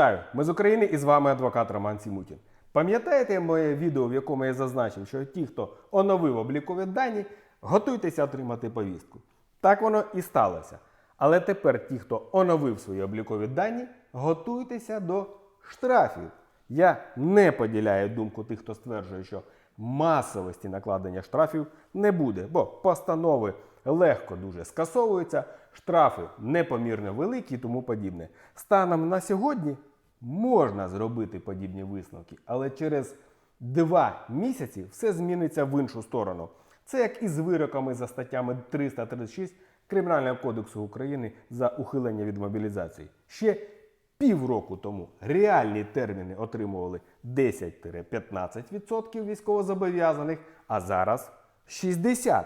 Вітаю! Ми з України і з вами адвокат Роман Сімутін. Пам'ятаєте моє відео, в якому я зазначив, що ті, хто оновив облікові дані, готуйтеся отримати повістку. Так воно і сталося. Але тепер ті, хто оновив свої облікові дані, готуйтеся до штрафів. Я не поділяю думку тих, хто стверджує, що масовості накладення штрафів не буде, бо постанови легко дуже скасовуються, штрафи непомірно великі і тому подібне. Станом на сьогодні можна зробити подібні висновки, але через два місяці все зміниться в іншу сторону. Це як і з вироками за статтями 336 Кримінального кодексу України за ухилення від мобілізації. Ще півроку тому реальні терміни отримували 10-15% військовозобов'язаних, а зараз 60%.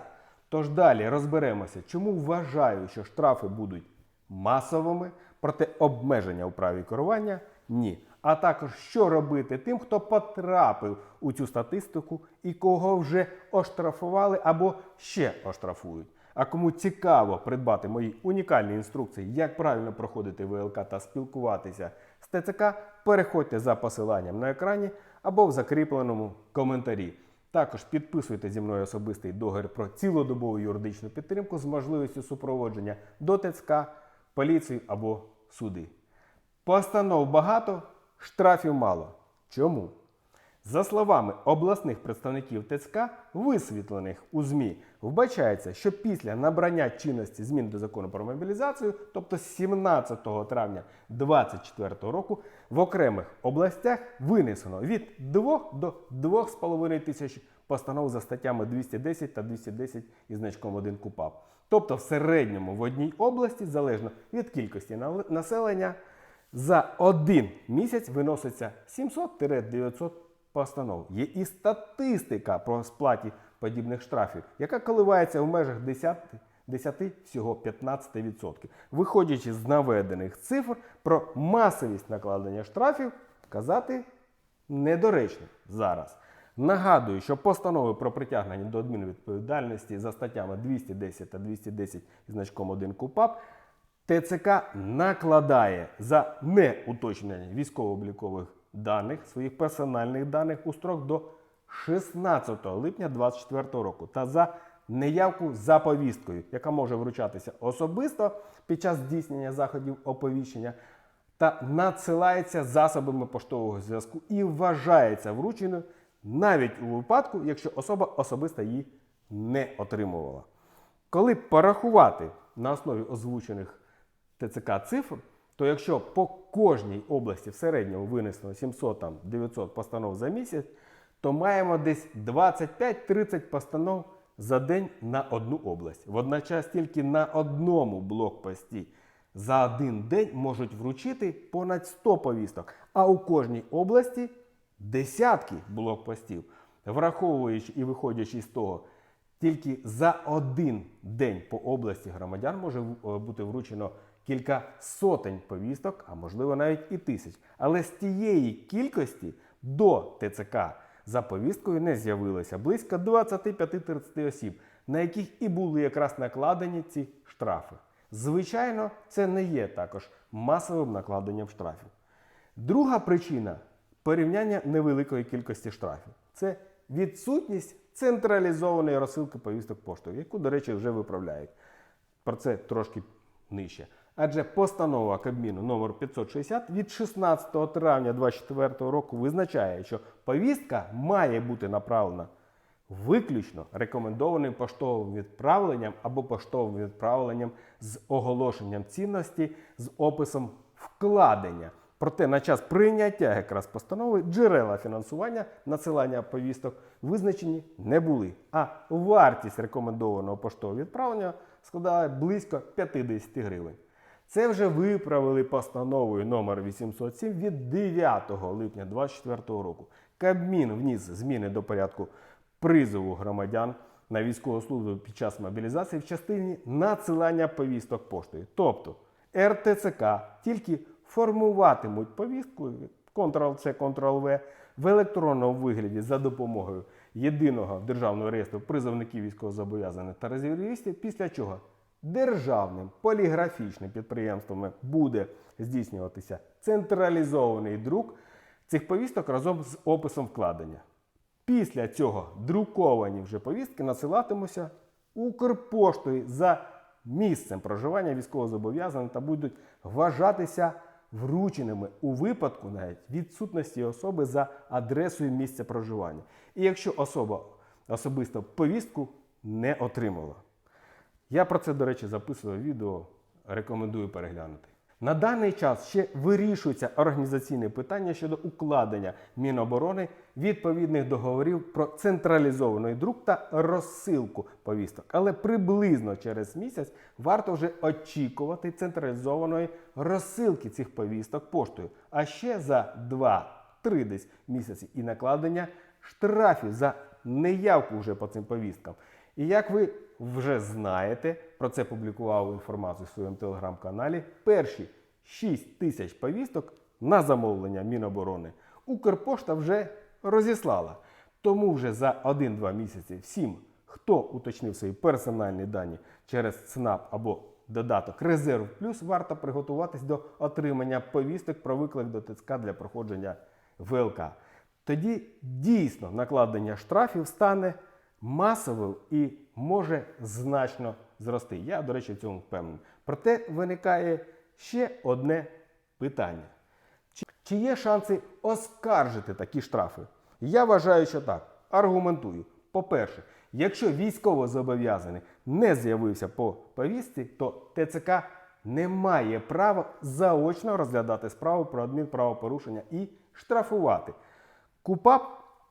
Тож далі розберемося, чому вважаю, що штрафи будуть масовими, проте обмеження у праві керування ні. А також що робити тим, хто потрапив у цю статистику і кого вже оштрафували або ще оштрафують. А кому цікаво придбати мої унікальні інструкції, як правильно проходити ВЛК та спілкуватися з ТЦК, переходьте за посиланням на екрані або в закріпленому коментарі. Також підписуйте зі мною особистий договір про цілодобову юридичну підтримку з можливістю супроводження до ТЦК, поліції або суди. Постанов багато, штрафів мало. Чому? За словами обласних представників ТЦК, висвітлених у ЗМІ, вбачається, що після набрання чинності змін до закону про мобілізацію, тобто 17 травня 2024 року, в окремих областях винесено від 2 до 2,5 тисяч постанов за статтями 210 та 210 із значком 1 КУПАП. Тобто в середньому в одній області, залежно від кількості населення, за один місяць виноситься 700-900 постанов. Є і статистика про сплаті подібних штрафів, яка коливається в межах 10, 10 всього 15%. Виходячи з наведених цифр про масовість накладення штрафів, казати недоречно зараз. Нагадую, що постанови про притягнення до адмінвідповідальності за статтями 210 та 210 із значком 1 КУПАП ТЦК накладає за неуточнення військово-облікових даних, своїх персональних даних у строк до 16 липня 2024 року та за неявку за повісткою, яка може вручатися особисто під час здійснення заходів оповіщення та надсилається засобами поштового зв'язку і вважається врученою навіть у випадку, якщо особа особисто її не отримувала. Коли порахувати на основі озвучених ТЦК цифр, то якщо по кожній області в середньому винесено 700-900 постанов за місяць, то маємо десь 25-30 постанов за день на одну область. Водночас тільки на одному блокпості за один день можуть вручити понад 100 повісток, а у кожній області десятки блокпостів. Враховуючи і виходячи з того, тільки за один день по області громадян може е, бути вручено кілька сотень повісток, а можливо навіть і тисяч. Але з тієї кількості до ТЦК за повісткою не з'явилося близько 25-30 осіб, на яких і були якраз накладені ці штрафи. Звичайно, це не є також масовим накладенням штрафів. Друга причина порівняння невеликої кількості штрафів це відсутність централізованої розсилки повісток поштою, яку, до речі, вже виправляють. Про це трошки нижче. Адже постанова Кабміну номер 560 від 16 травня 2024 року визначає, що повістка має бути направлена виключно рекомендованим поштовим відправленням або поштовим відправленням з оголошенням цінності з описом вкладення. Проте на час прийняття якраз постанови джерела фінансування надсилання повісток визначені не були. А вартість рекомендованого поштового відправлення складає близько 50 гривень. Це вже виправили постановою номер 807 від 9 липня 2024 року. Кабмін вніс зміни до порядку призову громадян на військову службу під час мобілізації в частині надсилання повісток поштою. Тобто РТЦК тільки формуватимуть повістку Ctrl-C, Ctrl-V в електронному вигляді за допомогою єдиного державного реєстру призовників військовозобов'язаних та резервістів, після чого державним поліграфічним підприємствами буде здійснюватися централізований друк цих повісток разом з описом вкладення. Після цього друковані вже повістки насилатимуться Укрпоштою за місцем проживання військовозобов'язаних та будуть вважатися врученими у випадку навіть відсутності особи за адресою місця проживання. І якщо особа особисто повістку не отримала. Я про це, до речі, записував відео, рекомендую переглянути. На даний час ще вирішується організаційне питання щодо укладення Міноборони відповідних договорів про централізований друк та розсилку повісток. Але приблизно через місяць варто вже очікувати централізованої розсилки цих повісток поштою. А ще за 2-3 десь місяці і накладення штрафів за неявку вже по цим повісткам. І як ви вже знаєте, про це публікував інформацію в своєму телеграм-каналі. Перші 6 тисяч повісток на замовлення Міноборони Укрпошта вже розіслала. Тому вже за 1-2 місяці всім, хто уточнив свої персональні дані через ЦНАП або додаток Резерв Плюс, варто приготуватись до отримання повісток про виклик до ТЦК для проходження ВЛК. Тоді дійсно накладення штрафів стане масовим і може значно зрости. Я, до речі, в цьому впевнений. Проте виникає ще одне питання. Чи, є шанси оскаржити такі штрафи? Я вважаю, що так. Аргументую. По-перше, якщо військовозобов'язаний не з'явився по повістці, то ТЦК не має права заочно розглядати справу про адмінправопорушення і штрафувати. КУПАП,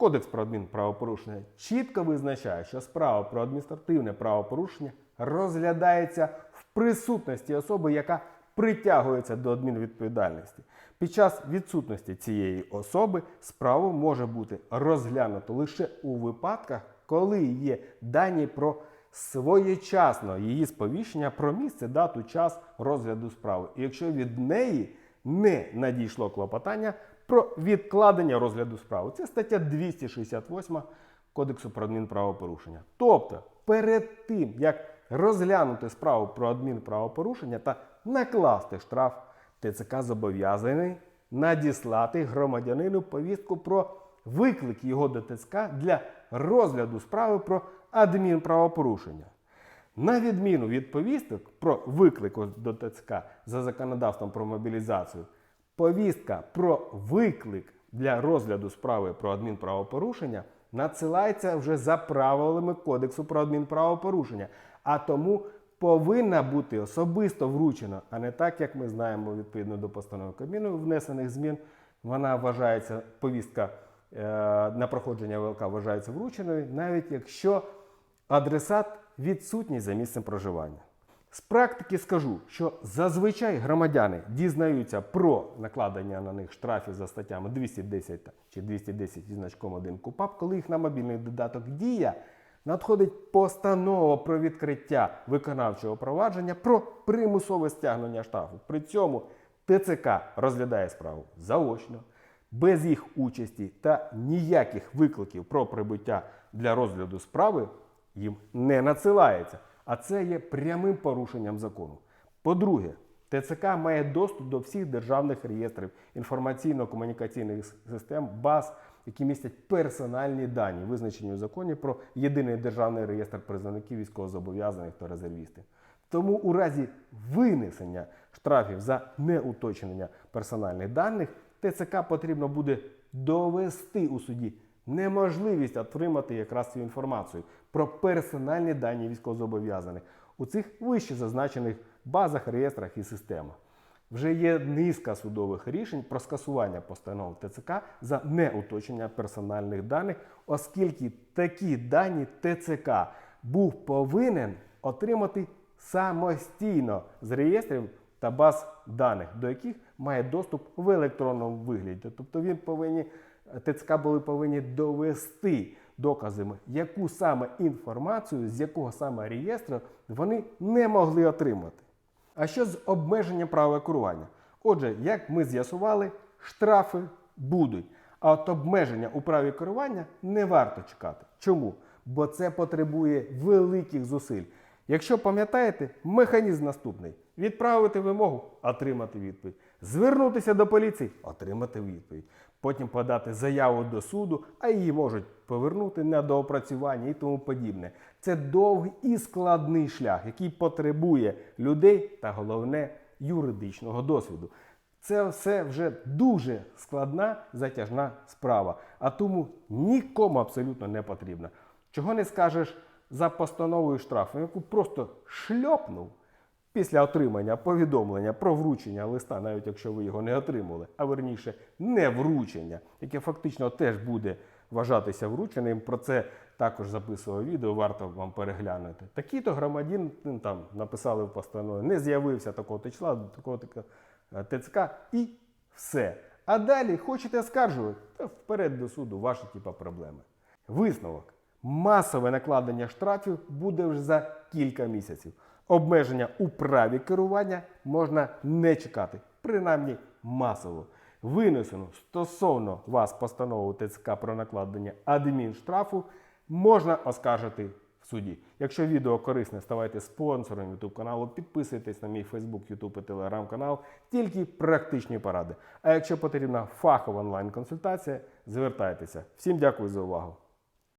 Кодекс про адмінправопорушення, чітко визначає, що справа про адміністративне правопорушення розглядається в присутності особи, яка притягується до адмінвідповідальності. Під час відсутності цієї особи справу може бути розглянуто лише у випадках, коли є дані про своєчасно її сповіщення про місце, дату, час розгляду справи. І якщо від неї не надійшло клопотання про відкладення розгляду справи. Це стаття 268 Кодексу про адмінправопорушення. Тобто, перед тим, як розглянути справу про адмінправопорушення та накласти штраф, ТЦК зобов'язаний надіслати громадянину повістку про виклик його до ТЦК для розгляду справи про адмінправопорушення. На відміну від повісток про виклик до ТЦК за законодавством про мобілізацію, повістка про виклик для розгляду справи про адмінправопорушення надсилається вже за правилами Кодексу про адмінправопорушення, а тому повинна бути особисто вручена, а не так, як ми знаємо відповідно до постанови Кабміну внесених змін. Вона вважається повістка е, на проходження ВЛК вважається врученою, навіть якщо адресат відсутній за місцем проживання. З практики скажу, що зазвичай громадяни дізнаються про накладення на них штрафів за статтями 210 чи 210 зі значком 1 КУПАП, коли їх на мобільний додаток дія надходить постанова про відкриття виконавчого провадження про примусове стягнення штрафу. При цьому ТЦК розглядає справу заочно, без їх участі та ніяких викликів про прибуття для розгляду справи їм не надсилається. А це є прямим порушенням закону. По-друге, ТЦК має доступ до всіх державних реєстрів інформаційно-комунікаційних систем, баз, які містять персональні дані, визначені у законі про єдиний державний реєстр призовників військовозобов'язаних та резервістів. Тому у разі винесення штрафів за неуточнення персональних даних ТЦК потрібно буде довести у суді неможливість отримати якраз цю інформацію про персональні дані військовозобов'язаних у цих вище зазначених базах, реєстрах і системах. Вже є низка судових рішень про скасування постанов ТЦК за неуточнення персональних даних, оскільки такі дані ТЦК був повинен отримати самостійно з реєстрів та баз даних, до яких має доступ в електронному вигляді. Тобто він повинні, ТЦК були повинні довести доказами, яку саме інформацію, з якого саме реєстру вони не могли отримати. А що з обмеженням права керування? Отже, як ми з'ясували, штрафи будуть. А от обмеження у праві керування не варто чекати. Чому? Бо це потребує великих зусиль. Якщо пам'ятаєте, механізм наступний: відправити вимогу, отримати відповідь, звернутися до поліції, отримати відповідь. Потім подати заяву до суду, а її можуть повернути на доопрацювання і тому подібне. Це довгий і складний шлях, який потребує людей та головне юридичного досвіду. Це все вже дуже складна затяжна справа, а тому нікому абсолютно не потрібна. Чого не скажеш за постановою штрафу, яку просто шльопнув після отримання повідомлення про вручення листа, навіть якщо ви його не отримали, а верніше не вручення, яке фактично теж буде вважатися врученим. Про це також записував відео, варто вам переглянути. Такий-то громадян ну, там написали в постанові, не з'явився такого числа, такого е, ТЦК і все. А далі хочете скаржувати, то вперед до суду, ваші типа проблеми. Висновок. Масове накладення штрафів буде вже за кілька місяців. Обмеження у праві керування можна не чекати, принаймні масово. Винесену стосовно вас постанову ТЦК про накладення адмінштрафу можна оскаржити в суді. Якщо відео корисне, ставайте спонсором YouTube каналу, підписуйтесь на мій Facebook, YouTube і Telegram канал, тільки практичні поради. А якщо потрібна фахова онлайн-консультація, звертайтеся. Всім дякую за увагу.